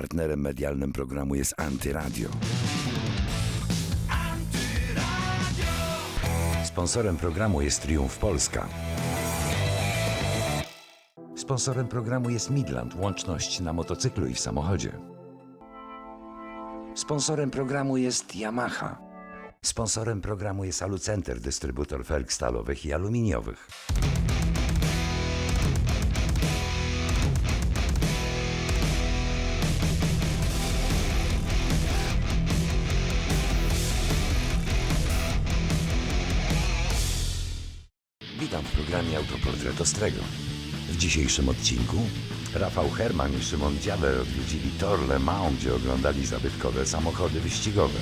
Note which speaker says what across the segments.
Speaker 1: Partnerem medialnym programu jest Antyradio. Sponsorem programu jest Triumf Polska. Sponsorem programu jest Midland, łączność na motocyklu i w samochodzie. Sponsorem programu jest Yamaha. Sponsorem programu jest Alucenter, dystrybutor felg stalowych i aluminiowych. Autoportret Ostrego. W dzisiejszym odcinku Rafał Herman i Szymon Dziaber odwiedzili Tor Le Mans, gdzie oglądali zabytkowe samochody wyścigowe.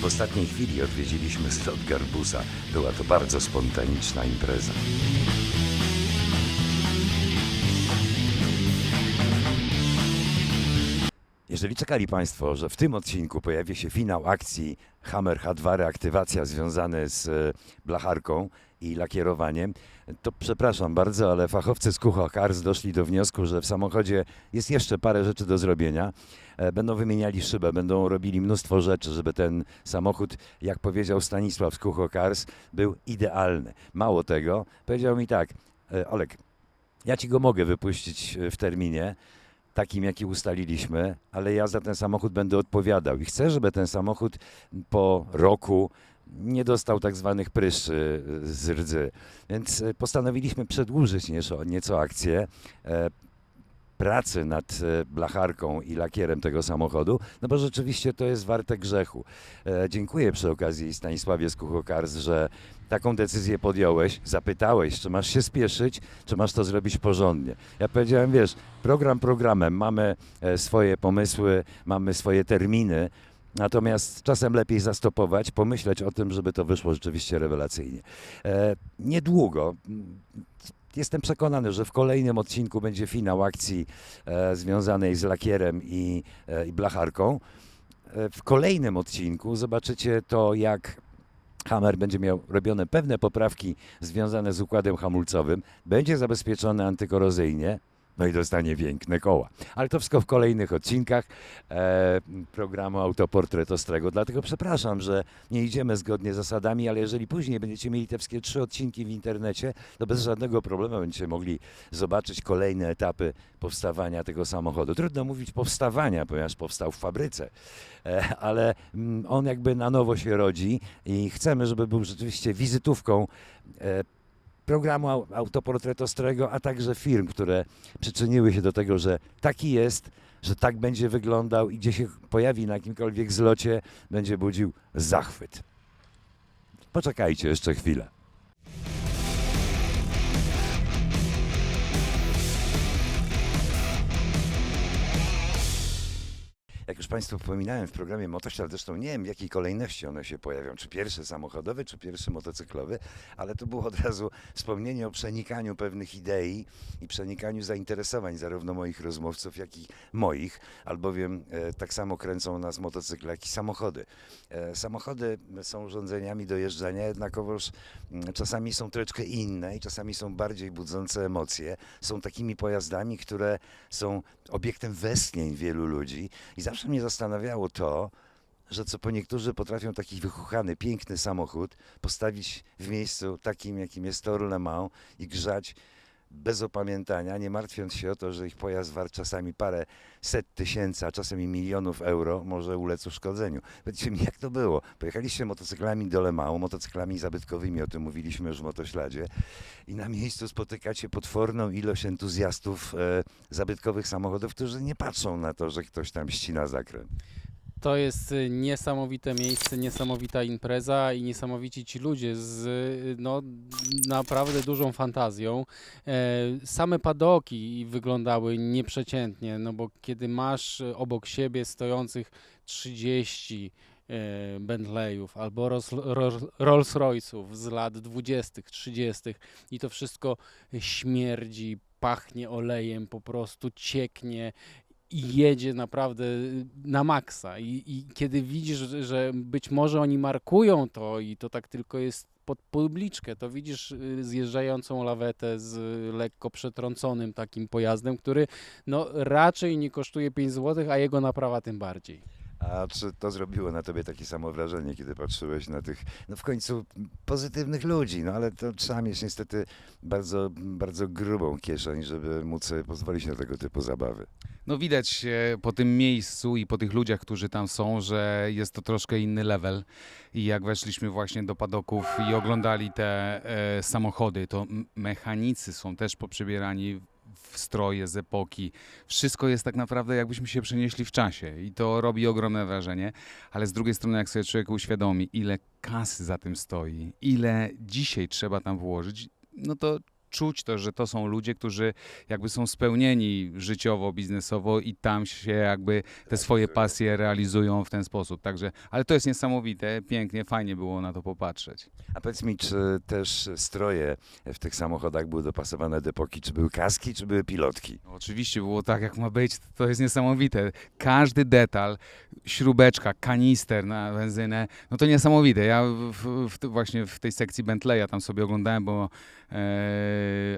Speaker 1: W ostatniej chwili odwiedziliśmy slot Garbusa. Była to bardzo spontaniczna impreza. Jeżeli czekali Państwo, że w tym odcinku pojawi się finał akcji Hammer H2 reaktywacja związany z e, blacharką i lakierowaniem, to przepraszam bardzo, ale fachowcy z Kucho Cars doszli do wniosku, że w samochodzie jest jeszcze parę rzeczy do zrobienia. E, Będą wymieniali szybę, będą robili mnóstwo rzeczy, żeby ten samochód, jak powiedział Stanisław z Kucho Cars, był idealny. Mało tego, powiedział mi tak, e, Olek, ja ci go mogę wypuścić w terminie, takim, jaki ustaliliśmy, ale ja za ten samochód będę odpowiadał i chcę, żeby ten samochód po roku nie dostał tak zwanych pryszy z rdzy. Więc y, postanowiliśmy przedłużyć nieco, nieco akcję e, pracy nad e, blacharką i lakierem tego samochodu, no bo rzeczywiście to jest warte grzechu. E, dziękuję przy okazji Stanisławie Skuchokars, że taką decyzję podjąłeś, zapytałeś, czy masz się spieszyć, czy masz to zrobić porządnie. Ja powiedziałem, wiesz, program programem, mamy e, swoje pomysły, mamy swoje terminy, Natomiast czasem lepiej zastopować, pomyśleć o tym, żeby to wyszło rzeczywiście rewelacyjnie. E, niedługo, jestem przekonany, że w kolejnym odcinku będzie finał akcji e, związanej z lakierem i, e, i blacharką. E, w kolejnym odcinku zobaczycie to, jak Hammer będzie miał robione pewne poprawki związane z układem hamulcowym, będzie zabezpieczony antykorozyjnie, no i dostanie piękne koła. Ale to wszystko w kolejnych odcinkach e, programu Autoportret Ostrego. Dlatego przepraszam, że nie idziemy zgodnie z zasadami, ale jeżeli później będziecie mieli te wszystkie trzy odcinki w internecie, to bez żadnego problemu będziecie mogli zobaczyć kolejne etapy powstawania tego samochodu. Trudno mówić powstawania, ponieważ powstał w fabryce, e, ale mm, on jakby na nowo się rodzi i chcemy, żeby był rzeczywiście wizytówką e, programu Au- Autoportret Ostrego, a także firm, które przyczyniły się do tego, że taki jest, że tak będzie wyglądał i gdzie się pojawi na jakimkolwiek zlocie, będzie budził zachwyt. Poczekajcie jeszcze chwilę. Jak już Państwu wspominałem w programie Motoślad, zresztą nie wiem w jakiej kolejności one się pojawią, czy pierwszy samochodowy, czy pierwszy motocyklowy, ale to było od razu wspomnienie o przenikaniu pewnych idei i przenikaniu zainteresowań zarówno moich rozmówców, jak i moich, albowiem e, tak samo kręcą nas motocykle, jak i samochody. E, samochody są urządzeniami do jeżdżenia, jednakowoż mm, czasami są troszeczkę inne i czasami są bardziej budzące emocje. Są takimi pojazdami, które są obiektem westchnień wielu ludzi i zawsze mnie zastanawiało to, że co po niektórzy potrafią taki wychuchany, piękny samochód postawić w miejscu takim, jakim jest Tor Le Mans i grzać bez opamiętania, nie martwiąc się o to, że ich pojazd wart czasami parę set tysięcy, a czasem i milionów euro może ulec uszkodzeniu. Powiedzcie mi, jak to było? Pojechaliście motocyklami do Le Mans, motocyklami zabytkowymi, o tym mówiliśmy już w Motośladzie i na miejscu spotykacie potworną ilość entuzjastów e, zabytkowych samochodów, którzy nie patrzą na to, że ktoś tam ścina zakręt.
Speaker 2: To jest y, niesamowite miejsce, niesamowita impreza i niesamowici ci ludzie z y, no, naprawdę dużą fantazją. E, Same padoki wyglądały nieprzeciętnie, no bo kiedy masz y, obok siebie stojących 30 e, Bentleyów albo Rolls- Rolls- Rolls-Royce'ów z lat 20., 30. i to wszystko śmierdzi, pachnie olejem, po prostu cieknie i jedzie naprawdę na maksa. I, i kiedy widzisz, że, że być może oni markują to i to tak tylko jest pod publiczkę, to widzisz y, zjeżdżającą lawetę z y, lekko przetrąconym takim pojazdem, który no raczej nie kosztuje 5 zł, a jego naprawa tym bardziej.
Speaker 1: A czy to zrobiło na tobie takie samo wrażenie, kiedy patrzyłeś na tych, no w końcu pozytywnych ludzi, no ale to trzeba mieć niestety bardzo, bardzo grubą kieszeń, żeby móc sobie pozwolić na tego typu zabawy.
Speaker 3: No widać po tym miejscu i po tych ludziach, którzy tam są, że jest to troszkę inny level. I jak weszliśmy właśnie do padoków i oglądali te e, samochody, to mechanicy są też poprzebierani stroje z epoki. Wszystko jest tak naprawdę jakbyśmy się przenieśli w czasie i to robi ogromne wrażenie, ale z drugiej strony jak sobie człowiek uświadomi, ile kasy za tym stoi, ile dzisiaj trzeba tam włożyć, no to czuć to, że to są ludzie, którzy jakby są spełnieni życiowo, biznesowo i tam się jakby te swoje pasje realizują w ten sposób. Także, ale to jest niesamowite, pięknie, fajnie było na to popatrzeć.
Speaker 1: A powiedz mi, czy też stroje w tych samochodach były dopasowane do epoki, czy były kaski, czy były pilotki?
Speaker 3: Oczywiście było tak, jak ma być, to jest niesamowite. Każdy detal, śrubeczka, kanister na benzynę, no to niesamowite. Ja w, w, właśnie w tej sekcji Bentleya tam sobie oglądałem, bo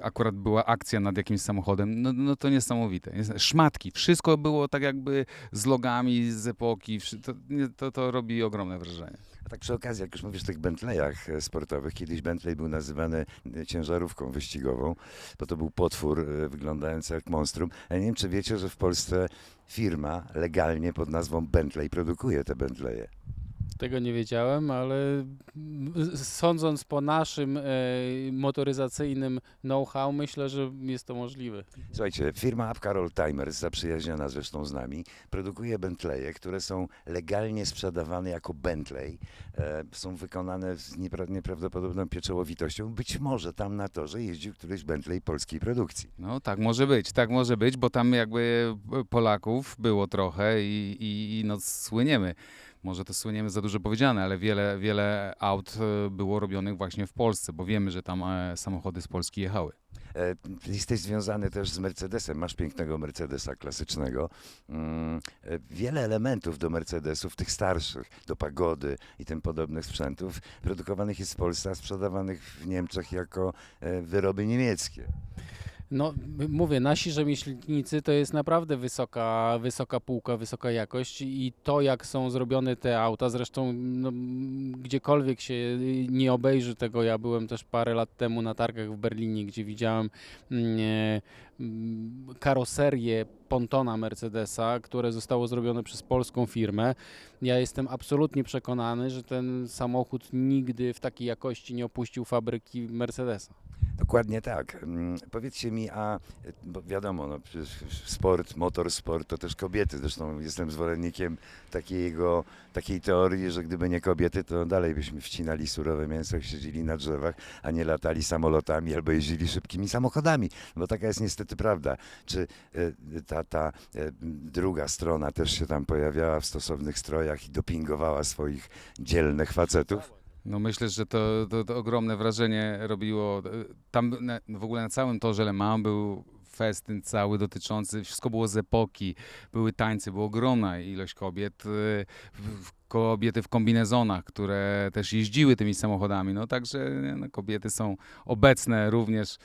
Speaker 3: akurat była akcja nad jakimś samochodem, no, no to niesamowite. Nies- Szmatki, wszystko było tak jakby z logami z epoki, to, to, to robi ogromne wrażenie.
Speaker 1: A tak przy okazji, jak już mówisz o tych Bentleyach e, sportowych, kiedyś Bentley był nazywany e, ciężarówką wyścigową, bo to był potwór e, wyglądający jak monstrum. Ja nie wiem, czy wiecie, że w Polsce firma legalnie pod nazwą Bentley produkuje te Bentleye.
Speaker 2: Tego nie wiedziałem, ale sądząc po naszym e, motoryzacyjnym know-how, myślę, że jest to możliwe.
Speaker 1: Słuchajcie, firma Upcar Timers, zaprzyjaźniona zresztą z nami, produkuje Bentleye, które są legalnie sprzedawane jako Bentley. E, są wykonane z niepra- nieprawdopodobną pieczołowitością. Być może tam na torze jeździł któryś Bentley polskiej produkcji.
Speaker 3: No tak może być, tak może być, bo tam jakby Polaków było trochę i, i, i no słyniemy. Może to słyniemy za dużo powiedziane, ale wiele, wiele aut e, było robionych właśnie w Polsce, bo wiemy, że tam e, samochody z Polski jechały.
Speaker 1: E, Jesteś związany też z Mercedesem, masz pięknego Mercedesa klasycznego. Mm, Wiele elementów do Mercedesów, tych starszych, do pagody i tym podobnych sprzętów, produkowanych jest w Polsce, a sprzedawanych w Niemczech jako wyroby niemieckie.
Speaker 2: No, mówię, nasi rzemieślnicy to jest naprawdę wysoka, wysoka półka, wysoka jakość i to, jak są zrobione te auta, zresztą no, gdziekolwiek się y, nie obejrzy tego, ja byłem też parę lat temu na targach w Berlinie, gdzie widziałem mm, e, karoserię pontona Mercedesa, które zostało zrobione przez polską firmę. Ja jestem absolutnie przekonany, że ten samochód nigdy w takiej jakości nie opuścił fabryki Mercedesa.
Speaker 1: Dokładnie tak. Mm, Powiedzcie mi, a bo wiadomo, no, sport, motorsport to też kobiety. Zresztą jestem zwolennikiem takiego, takiej teorii, że gdyby nie kobiety, to dalej byśmy wcinali surowe mięso, siedzieli na drzewach, a nie latali samolotami albo jeździli szybkimi samochodami. Bo taka jest niestety prawda. Czy e, ta, ta e, druga strona też się tam pojawiała w stosownych strojach i dopingowała swoich dzielnych facetów?
Speaker 3: No myślę, że to, to, to ogromne wrażenie robiło. Tam na, w ogóle na całym torze Le Mans był festyn cały dotyczący, wszystko było z epoki, były tańce, była ogromna ilość kobiet, kobiety w kombinezonach, które też jeździły tymi samochodami, no także no, kobiety są obecne również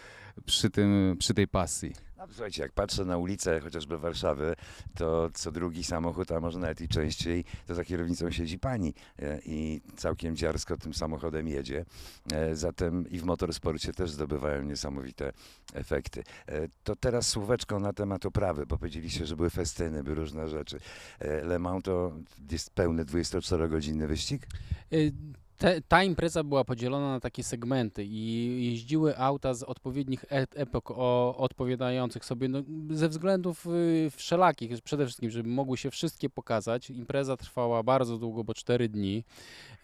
Speaker 3: przy, tym, przy tej pasji.
Speaker 1: Słuchajcie, jak patrzę na ulicę chociażby Warszawy, to co drugi samochód, a może nawet i częściej, to za kierownicą siedzi pani e, i całkiem dziarsko tym samochodem jedzie. E, Zatem i w motorsporcie też zdobywają niesamowite efekty. E, To teraz słóweczko na temat oprawy, bo powiedzieliście, że były festyny, były różne rzeczy. Le Mans to jest pełny 24-godzinny wyścig?
Speaker 2: Y, Te, ta impreza była podzielona na takie segmenty i jeździły auta z odpowiednich e- epok o, odpowiadających sobie no, ze względów y, wszelakich. Przede wszystkim, żeby mogły się wszystkie pokazać. Impreza trwała bardzo długo, bo 4 dni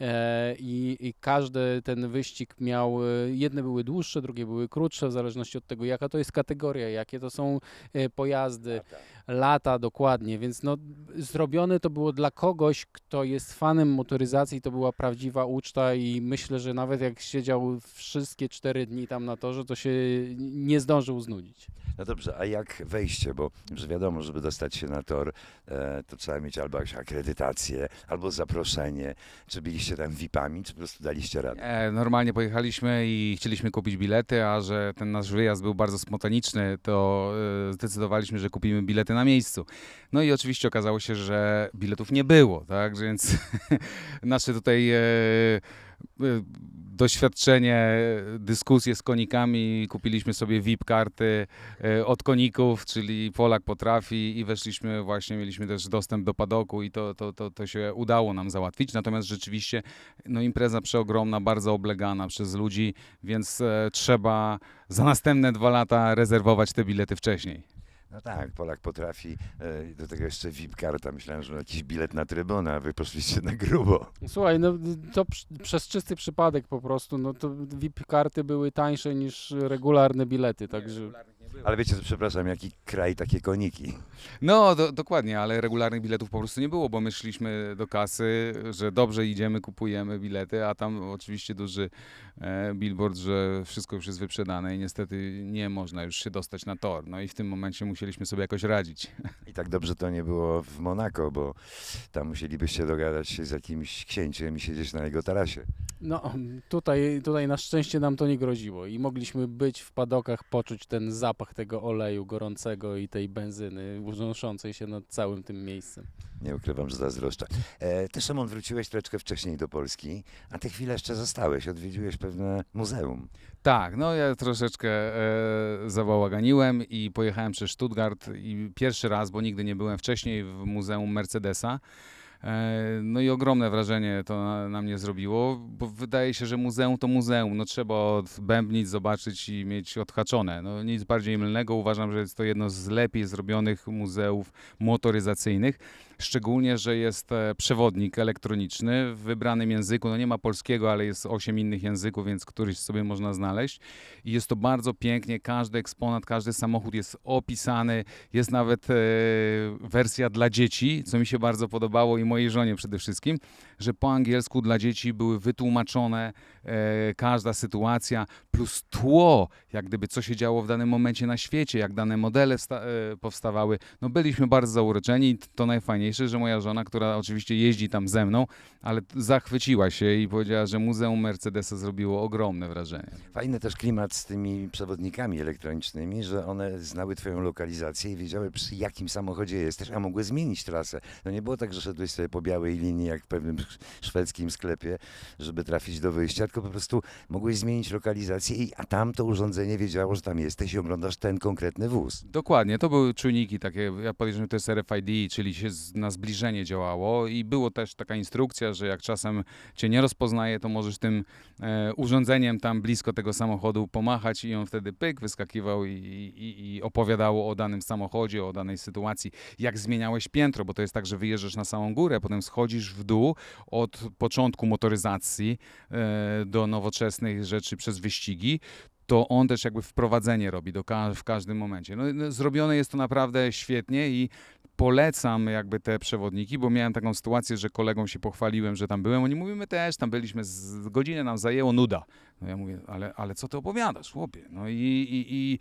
Speaker 2: e, i, i każdy ten wyścig miał, y, jedne były dłuższe, drugie były krótsze, w zależności od tego, jaka to jest kategoria, jakie to są e, pojazdy. Lata dokładnie, więc no, zrobione to było dla kogoś, kto jest fanem motoryzacji, to była prawdziwa uczta i myślę, że nawet jak siedział wszystkie cztery dni tam na torze, to się nie zdążył znudzić.
Speaker 1: No dobrze, a jak wejście? Bo że wiadomo, żeby dostać się na tor, e, to trzeba mieć albo jakąś akredytację, albo zaproszenie. Czy byliście tam VIP-ami, czy po prostu daliście radę?
Speaker 3: E, normalnie pojechaliśmy i chcieliśmy kupić bilety, a że ten nasz wyjazd był bardzo spontaniczny, to e, zdecydowaliśmy, że kupimy bilety na miejscu. No i oczywiście okazało się, że biletów nie było, tak? Więc nasze tutaj e, e, doświadczenie, dyskusje z konikami, kupiliśmy sobie VIP karty e, od koników, czyli Polak potrafi i weszliśmy właśnie, mieliśmy też dostęp do padoku i to, to, to, to się udało nam załatwić. Natomiast rzeczywiście no impreza przeogromna, bardzo oblegana przez ludzi, więc trzeba za następne dwa lata rezerwować te bilety wcześniej.
Speaker 1: No tak, Polak potrafi, e, do tego jeszcze VIP-karta. Myślałem, że jakiś bilet na trybunę, a wy poszliście na grubo.
Speaker 2: Słuchaj, no to przez czysty przypadek po prostu, no to VIP karty były tańsze niż regularne bilety, także...
Speaker 1: Ale wiecie, co, przepraszam, jaki kraj, takie koniki.
Speaker 3: No, do, dokładnie, ale regularnych biletów po prostu nie było, bo my szliśmy do kasy, że dobrze idziemy, kupujemy bilety, a tam oczywiście duży e, billboard, że wszystko już jest wyprzedane i niestety nie można już się dostać na tor. No i w tym momencie musieliśmy sobie jakoś radzić.
Speaker 1: I tak dobrze to nie było w Monako, bo tam musielibyście dogadać się z jakimś księciem i siedzieć na jego tarasie.
Speaker 2: No, tutaj, tutaj na szczęście nam to nie groziło i mogliśmy być w padokach, poczuć ten zapach tego oleju gorącego i tej benzyny unoszącej się nad całym tym miejscem.
Speaker 1: Nie ukrywam, że zazdroszczę. E, ty, Szymon, wróciłeś troszeczkę wcześniej do Polski, a ty chwilę jeszcze zostałeś, odwiedziłeś pewne muzeum.
Speaker 3: Tak, no ja troszeczkę e, zabałaganiłem i pojechałem przez Stuttgart i pierwszy raz, bo nigdy nie byłem wcześniej w Muzeum Mercedesa. E, No i ogromne wrażenie to na, na mnie zrobiło, bo wydaje się, że muzeum to muzeum. No trzeba odbębnić, zobaczyć i mieć odhaczone. No nic bardziej mylnego. Uważam, że jest to jedno z lepiej zrobionych muzeów motoryzacyjnych. Szczególnie, że jest e, przewodnik elektroniczny w wybranym języku. No nie ma polskiego, ale jest osiem innych języków, więc któryś sobie można znaleźć. I jest to bardzo pięknie. Każdy eksponat, każdy samochód jest opisany. Jest nawet e, wersja dla dzieci, co mi się bardzo podobało i mojej żonie przede wszystkim, że po angielsku dla dzieci były wytłumaczone e, każda sytuacja, plus tło, jak gdyby co się działo w danym momencie na świecie, jak dane modele e, powstawały. No byliśmy bardzo zauroczeni i to najfajniejsze, że moja żona, która oczywiście jeździ tam ze mną, ale zachwyciła się i powiedziała, że Muzeum Mercedesa zrobiło ogromne wrażenie.
Speaker 1: Fajny też klimat z tymi przewodnikami elektronicznymi, że one znały twoją lokalizację i wiedziały przy jakim samochodzie jesteś, a mogły zmienić trasę. No nie było tak, że szedłeś sobie po białej linii, jak w pewnym szwedzkim sklepie, żeby trafić do wyjścia, tylko po prostu mogłeś zmienić lokalizację, i, a tam to urządzenie wiedziało, że tam jesteś i oglądasz ten konkretny wóz.
Speaker 3: Dokładnie, to były czujniki takie, ja podejrzewam, że to jest RFID, czyli się na zbliżenie działało i było też taka instrukcja, że jak czasem cię nie rozpoznaje, to możesz tym e, urządzeniem tam blisko tego samochodu pomachać i on wtedy pyk, wyskakiwał i, i, i opowiadało o danym samochodzie, o danej sytuacji, jak zmieniałeś piętro, bo to jest tak, że wyjeżdżasz na samą górę, potem schodzisz w dół od początku motoryzacji e, do nowoczesnych rzeczy przez wyścigi, to on też jakby wprowadzenie robi do ka- w każdym momencie. No, no, zrobione jest to naprawdę świetnie i polecam jakby te przewodniki, bo miałem taką sytuację, że kolegom się pochwaliłem, że tam byłem. Oni mówią, my też tam byliśmy, z godzinę nam zajęło, nuda. No ja mówię, ale, ale co ty opowiadasz, chłopie? No i, i, i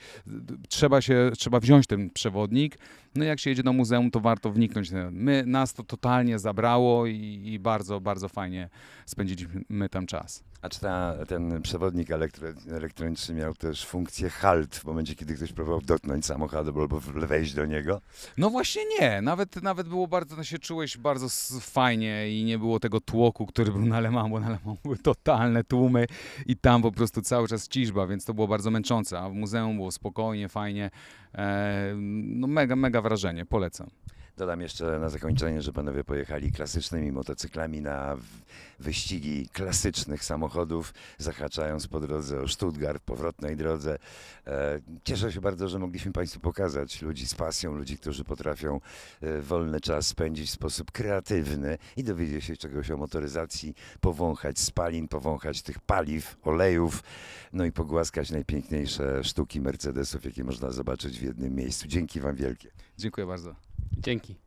Speaker 3: trzeba się, trzeba wziąć ten przewodnik. No jak się jedzie do muzeum, to warto wniknąć. My, nas to totalnie zabrało i, i bardzo, bardzo fajnie spędziliśmy tam czas.
Speaker 1: A czy ta, ten przewodnik elektro, elektroniczny miał też funkcję halt w momencie, kiedy ktoś próbował dotknąć samochodu albo wejść do niego?
Speaker 3: No właśnie nie, nawet, nawet było bardzo, no się czułeś bardzo fajnie i nie było tego tłoku, który był na Le Mans, bo na Le Mans były totalne tłumy i tam po prostu cały czas ciżba, więc to było bardzo męczące, a w muzeum było spokojnie, fajnie, e, no mega, mega wrażenie, polecam.
Speaker 1: Dodam jeszcze na zakończenie, że panowie pojechali klasycznymi motocyklami na wyścigi klasycznych samochodów, zahaczając po drodze o Stuttgart, powrotnej drodze. E, Cieszę się bardzo, że mogliśmy Państwu pokazać ludzi z pasją, ludzi, którzy potrafią e, wolny czas spędzić w sposób kreatywny i dowiedzieć się czegoś o motoryzacji, powąchać spalin, powąchać tych paliw, olejów, no i pogłaskać najpiękniejsze sztuki Mercedesów, jakie można zobaczyć w jednym miejscu. Dzięki Wam wielkie.
Speaker 3: Dziękuję bardzo.
Speaker 2: Dzięki.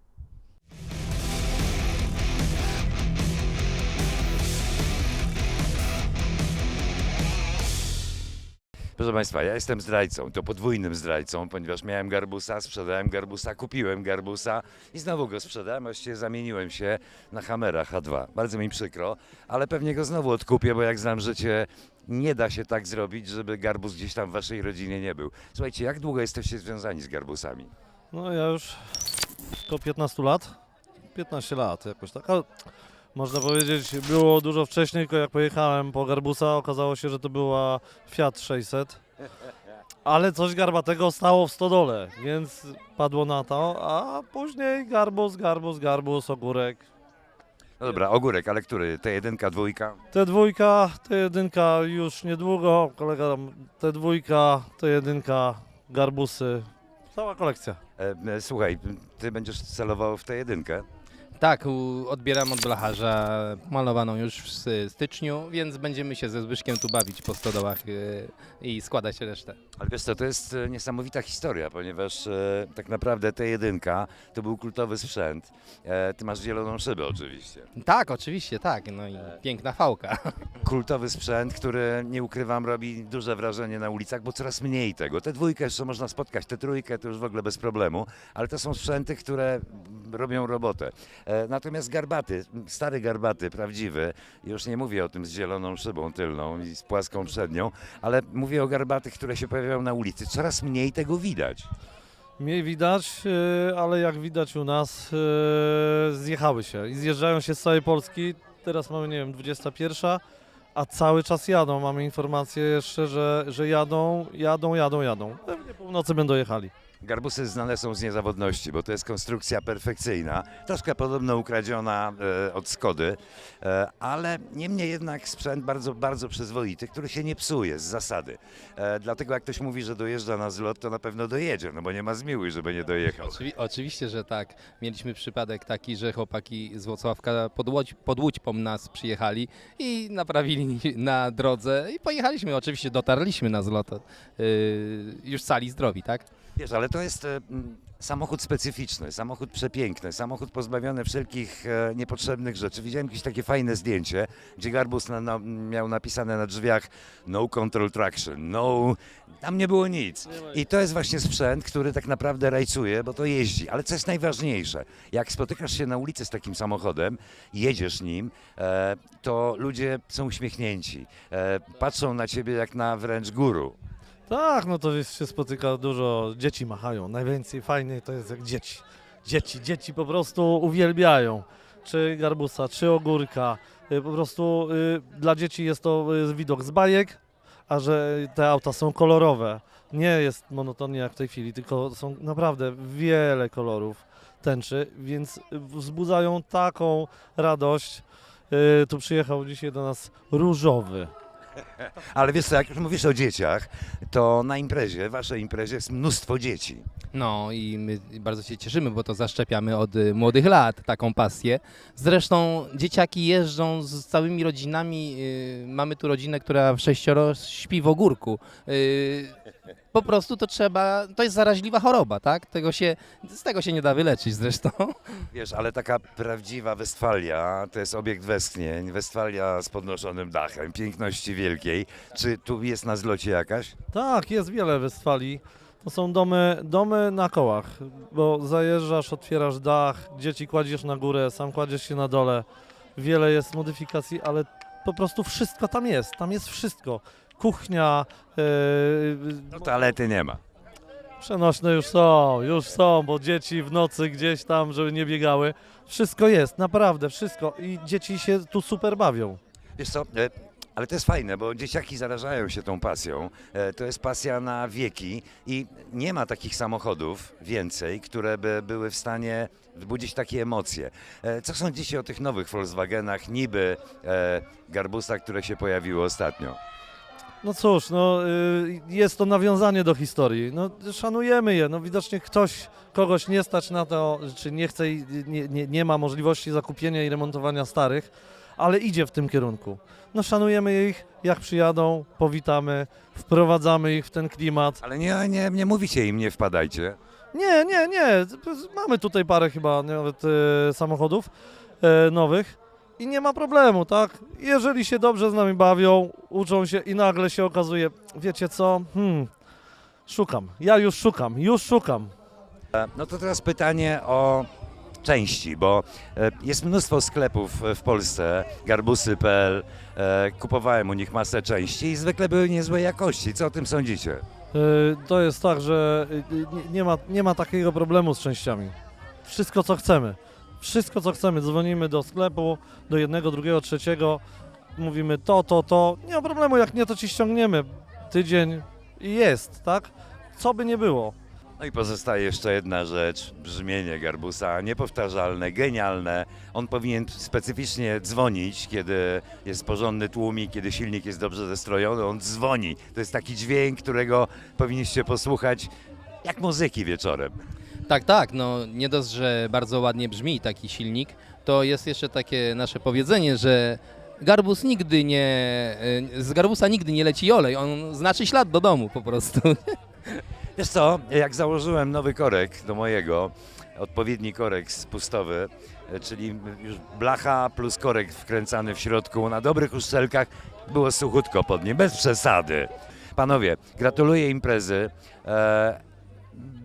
Speaker 1: Proszę Państwa, ja jestem zdrajcą, to podwójnym zdrajcą, ponieważ miałem garbusa, sprzedałem garbusa, kupiłem garbusa i znowu go sprzedałem, właściwie zamieniłem się na Hammera H2. Bardzo mi przykro, ale pewnie go znowu odkupię, bo jak znam życie, nie da się tak zrobić, żeby garbus gdzieś tam w Waszej rodzinie nie był. Słuchajcie, jak długo jesteście związani z garbusami?
Speaker 4: No ja już około 15 lat. 15 lat jakoś tak. Ale można powiedzieć, było dużo wcześniej, tylko jak pojechałem po Garbusa, okazało się, że to była Fiat 600. Ale coś garbatego stało w stodole, więc padło na to, a później garbus, garbus, garbus, ogórek.
Speaker 1: No dobra, ogórek, ale który? Te jedynka, dwójka?
Speaker 4: Te dwójka, te jedynka już niedługo, kolega tam, te dwójka, te jedynka, garbusy, cała kolekcja.
Speaker 1: E, e, słuchaj, ty będziesz celował w tę jedynkę.
Speaker 5: Tak, u, odbieram od blacharza malowaną już w s- styczniu, więc będziemy się ze Zbyszkiem tu bawić po stodołach y, i składać resztę.
Speaker 1: Ale wiesz co, to jest e, niesamowita historia, ponieważ e, tak naprawdę ta jedynka to był kultowy sprzęt. E, ty masz zieloną szybę oczywiście.
Speaker 5: Tak, oczywiście, tak, no i piękna fałka.
Speaker 1: Kultowy sprzęt, który nie ukrywam robi duże wrażenie na ulicach, bo coraz mniej tego. Te dwójkę jeszcze można spotkać, tę trójkę to już w ogóle bez problemu, ale to są sprzęty, które robią robotę. E, natomiast garbaty, stary garbaty, prawdziwy, już nie mówię o tym z zieloną szybą tylną i z płaską przednią, ale mówię o garbatych, które się pojawiają na ulicy. Coraz mniej tego widać.
Speaker 4: Mniej widać, yy, ale jak widać u nas, yy, zjechały się i zjeżdżają się z całej Polski. Teraz mamy, nie wiem, 21, a cały czas jadą. Mamy informację jeszcze, że, że jadą, jadą, jadą, jadą. Pewnie północy będą jechali.
Speaker 1: Garbusy znane są z niezawodności, bo to jest konstrukcja perfekcyjna, troszkę podobno ukradziona e, od Skody, e, ale niemniej jednak sprzęt bardzo, bardzo przyzwoity, który się nie psuje z zasady. E, dlatego jak ktoś mówi, że dojeżdża na zlot, to na pewno dojedzie, no bo nie ma zmiłuj, żeby nie dojechał.
Speaker 5: Oczywi- oczywiście, że tak. Mieliśmy przypadek taki, że chłopaki z Włocławka pod Łódź, pod Łódź po nas przyjechali i naprawili na drodze i pojechaliśmy. Oczywiście dotarliśmy na zlot yy, już cali zdrowi, tak?
Speaker 1: Wiesz, ale to jest e, samochód specyficzny, samochód przepiękny, samochód pozbawiony wszelkich e, niepotrzebnych rzeczy. Widziałem jakieś takie fajne zdjęcie, gdzie Garbus na, na, miał napisane na drzwiach no control traction, no... Tam nie było nic. I to jest właśnie sprzęt, który tak naprawdę rajcuje, bo to jeździ. Ale co jest najważniejsze, jak spotykasz się na ulicy z takim samochodem, jedziesz nim, e, to ludzie są uśmiechnięci, e, patrzą na ciebie jak na wręcz guru.
Speaker 4: Tak, no to jest, się spotyka dużo, dzieci machają. Najwięcej fajnych to jest jak dzieci. Dzieci, dzieci po prostu uwielbiają. Czy garbusa, czy ogórka. Y, Po prostu y, dla dzieci jest to y, widok z bajek, a że te auta są kolorowe. Nie jest monotonnie jak w tej chwili, tylko są naprawdę wiele kolorów tęczy, więc wzbudzają taką radość. Y, Tu przyjechał dzisiaj do nas różowy.
Speaker 1: Ale wiesz co, jak już mówisz o dzieciach, to na imprezie, waszej imprezie jest mnóstwo dzieci.
Speaker 5: No i my bardzo się cieszymy, bo to zaszczepiamy od y, młodych lat taką pasję. Zresztą dzieciaki jeżdżą z całymi rodzinami. y, Mamy tu rodzinę, która w sześcioro śpi w ogórku. Y, Po prostu to trzeba, to jest zaraźliwa choroba, tak? Tego się, z tego się nie da wyleczyć zresztą.
Speaker 1: Wiesz, ale taka prawdziwa Westfalia to jest obiekt westchnień, Westfalia z podnoszonym dachem, piękności wielkiej. Czy tu jest na zlocie jakaś?
Speaker 4: Tak, jest wiele Westfalii. To są domy, domy na kołach, bo zajeżdżasz, otwierasz dach, dzieci kładziesz na górę, sam kładziesz się na dole. Wiele jest modyfikacji, ale po prostu wszystko tam jest. Tam jest wszystko. Kuchnia, yy,
Speaker 1: No toalety nie ma.
Speaker 4: przenośne już są, już są, bo dzieci w nocy gdzieś tam, żeby nie biegały. Wszystko jest, naprawdę, wszystko. I dzieci się tu super bawią.
Speaker 1: Wiesz co, e, ale to jest fajne, bo dzieciaki zarażają się tą pasją. E, To jest pasja na wieki i nie ma takich samochodów więcej, które by były w stanie wzbudzić takie emocje. E, Co sądzicie o tych nowych Volkswagenach, niby e, Garbusa, które się pojawiły ostatnio?
Speaker 4: No cóż, no, y, jest to nawiązanie do historii. No, szanujemy je. No, widocznie ktoś, kogoś nie stać na to, czy nie chce, i nie, nie, nie ma możliwości zakupienia i remontowania starych, ale idzie w tym kierunku. No, szanujemy ich, jak przyjadą, powitamy, wprowadzamy ich w ten klimat.
Speaker 1: Ale nie, nie, nie mówicie im, nie wpadajcie.
Speaker 4: Nie, nie, nie. Mamy tutaj parę chyba nawet e, samochodów e, nowych i nie ma problemu, tak? Jeżeli się dobrze z nami bawią, uczą się i nagle się okazuje, wiecie co? Hmm, szukam. Ja już szukam, już szukam.
Speaker 1: E, No to teraz pytanie o części, bo e, jest mnóstwo sklepów w Polsce, garbusy.pl, e, kupowałem u nich masę części i zwykle były niezłej jakości. Co o tym sądzicie?
Speaker 4: To jest tak, że nie ma, nie ma takiego problemu z częściami. Wszystko co chcemy. Wszystko co chcemy. Dzwonimy do sklepu, do jednego, drugiego, trzeciego. Mówimy to, to, to. Nie ma problemu, jak nie to ci ściągniemy. Tydzień i jest, tak? Co by nie było.
Speaker 1: No i pozostaje jeszcze jedna rzecz, brzmienie Garbusa, niepowtarzalne, genialne. On powinien specyficznie dzwonić, kiedy jest porządny tłumik, kiedy silnik jest dobrze zestrojony, on dzwoni. To jest taki dźwięk, którego powinniście posłuchać jak muzyki wieczorem.
Speaker 5: Tak, tak, no nie dość, że bardzo ładnie brzmi taki silnik, to jest jeszcze takie nasze powiedzenie, że garbus nigdy nie, y, z garbusa nigdy nie leci olej, on znaczy ślad do domu po prostu.
Speaker 1: Wiesz co, jak założyłem nowy korek do mojego, odpowiedni korek spustowy, e, czyli już blacha plus korek wkręcany w środku na dobrych uszczelkach, było suchutko pod nim, bez przesady. Panowie, gratuluję imprezy.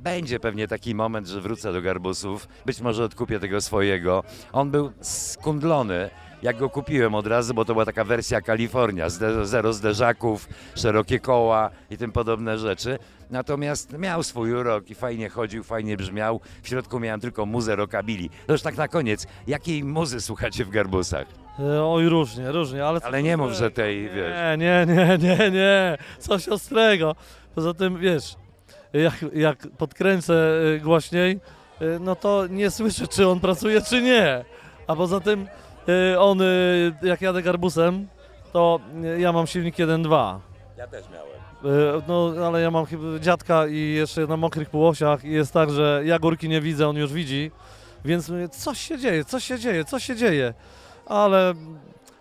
Speaker 1: Będzie pewnie taki moment, że wrócę do garbusów. Być może odkupię tego swojego. On był skundlony. Jak go kupiłem od razu, bo to była taka wersja Kalifornia, zde- zero zderzaków, szerokie koła i tym podobne rzeczy. Natomiast miał swój urok i fajnie chodził, fajnie brzmiał. W środku miałem tylko muzę rockabilly. To już tak na koniec, jakiej muzy słuchacie w garbusach?
Speaker 4: E, Oj, różnie, różnie, ale...
Speaker 1: Ale nie mów, że tej, wiesz...
Speaker 4: Nie, nie, nie, nie, nie. Coś ostrego. Poza tym, wiesz, jak, jak podkręcę y, głośniej, y, no to nie słyszę, czy on pracuje, czy nie. A poza tym, y, on, jak jadę garbusem, to ja mam silnik 1.2.
Speaker 1: Ja też miałem.
Speaker 4: No, ale ja mam dziadka i jeszcze na mokrych półosiach i jest tak, że ja górki nie widzę, on już widzi, więc mówię, coś się dzieje, coś się dzieje, coś się dzieje. Ale,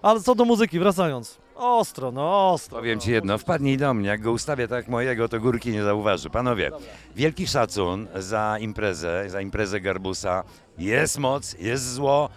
Speaker 4: ale co do muzyki, wracając, ostro, no ostro.
Speaker 1: Powiem
Speaker 4: no.
Speaker 1: ci jedno, wpadnij do mnie, jak go ustawię tak jak mojego, to górki nie zauważy. Panowie, wielki szacun za imprezę, za imprezę Garbusa. Jest moc, jest zło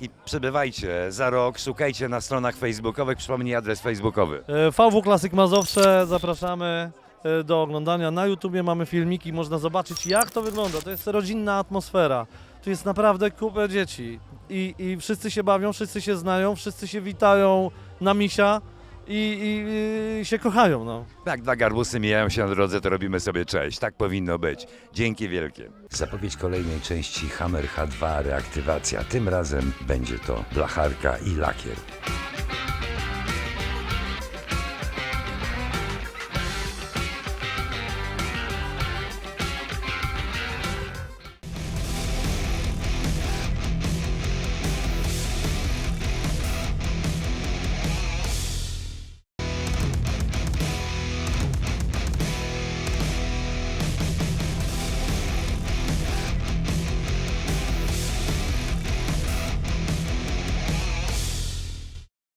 Speaker 1: i przebywajcie za rok, szukajcie na stronach facebookowych, przypomnij adres facebookowy.
Speaker 4: E, VW Klasyk Mazowsze, zapraszamy e, do oglądania. Na YouTubie mamy filmiki, można zobaczyć jak to wygląda. To jest rodzinna atmosfera. Tu jest naprawdę kupę dzieci. I, I wszyscy się bawią, wszyscy się znają, wszyscy się witają na misia i, i, i się kochają. No.
Speaker 1: Jak dwa garbusy mijają się na drodze, to robimy sobie cześć. Tak powinno być. Dzięki wielkie. Zapowiedź kolejnej części Hammer H2 reaktywacja. Tym razem będzie to blacharka i lakier.